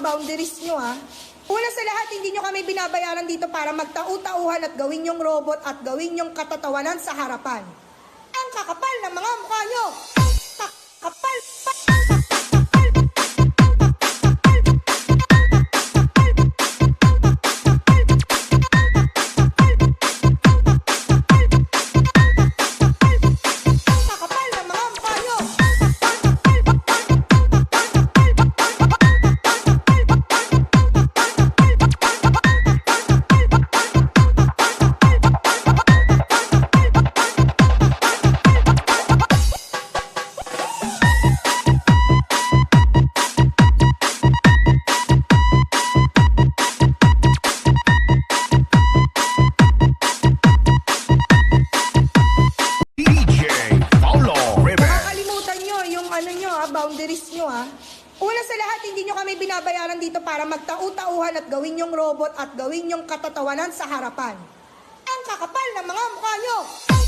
boundaries nyo ha. Una sa lahat, hindi nyo kami binabayaran dito para magtau-tauhan at gawin yung robot at gawin yung katatawanan sa harapan. Ang kakapal ng mga mukha nyo! Boundaries nyo ha. Una sa lahat, hindi nyo kami binabayaran dito para magtau-tauhan at gawin yung robot at gawin yung katatawanan sa harapan. Ang kakapal ng mga mukha nyo! Ang